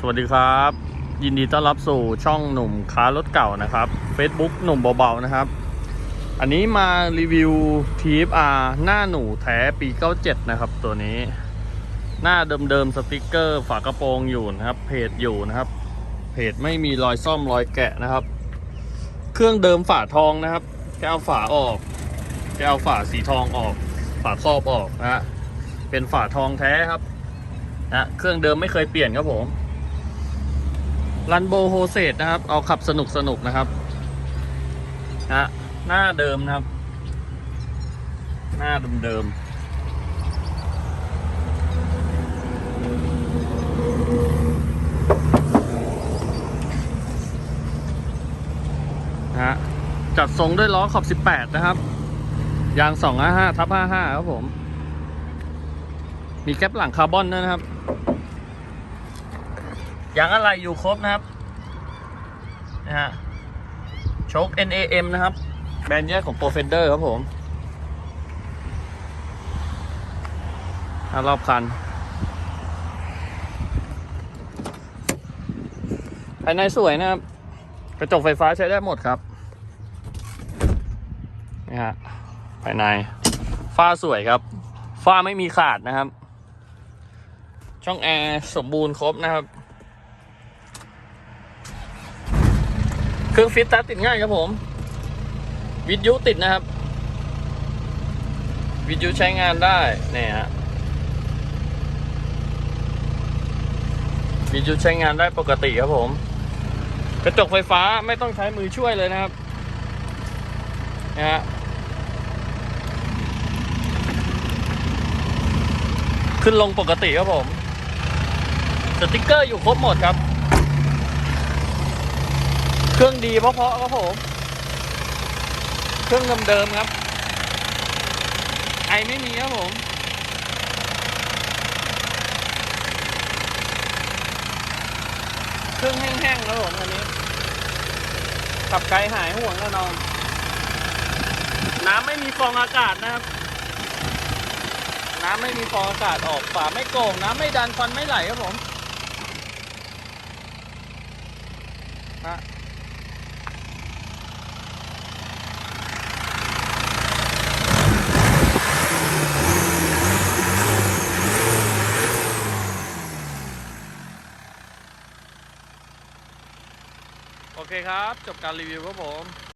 สวัสดีครับ ยินดีต้อนรับสู่ช่องหนุ่มค้ารถเก่านะครับ Facebook หนุ่มเบาๆนะครับ อันนี้มารีวิว TFR หน้าหนูแท้ปี 97 นะครับ ตัวนี้ หน้าเดิมๆสติกเกอร์ฝากระโปรงอยู่นะครับ เพจอยู่นะครับ เพจไม่มีรอยซ่อมรอยแกะนะครับ เครื่องเดิมฝาทองนะครับ แก้วฝาออก แก้วฝาสีทองออก ฝาครอบออกนะฮะเป็นฝาทองแท้ครับนะเครื่องเดิมไม่เคยเปลี่ยนครับผม รันโบโฮเซตนะครับ เอาขับสนุกสนุกนะครับนะหน้าเดิมนะครับ หน้าเดิมๆนะฮะจัดทรงด้วยล้อขอบ 18 นะครับยาง 255ทับ55 ครับผม มีแก๊ปหลังคาร์บอนด้วยนะครับ อย่างอะไรอยู่ครบนะครับนะฮะโชค NAM นะครับ แบรนด์แยกของ Profender ครับผมรอบคัน ภายในสวยนะครับ กระจกไฟฟ้าใช้ได้หมดครับ นี่ฮะ ภายใน ฝ้าสวยครับ ฝ้าไม่มีขาดนะครับ ช่องแอร์สมบูรณ์ครบนะครับ เครื่องฟิตตัดติดง่ายครับผม วิทยุติดนะครับ วิทยุใช้งานได้เนี่ยฮะวิทยุใช้งานได้ปกติครับผม กระจกไฟฟ้าไม่ต้องใช้มือช่วยเลยนะครับนะฮะขึ้นลงปกติครับผม สติกเกอร์อยู่ครบหมดครับ เครื่องดีเพราะๆครับผม เครื่องเดิมๆครับ ไอไม่มีครับผมเครื่องแห้งๆครับผมอันนี้ขับไกลหายห่วงแน่นอน น้ำไม่มีฟองอากาศนะครับ น้ำไม่มีฟองอากาศออกฝาไม่โก่งน้ำไม่ดันควันไม่ไหลครับผมฮะ โอเคครับ จบการรีวิวครับผม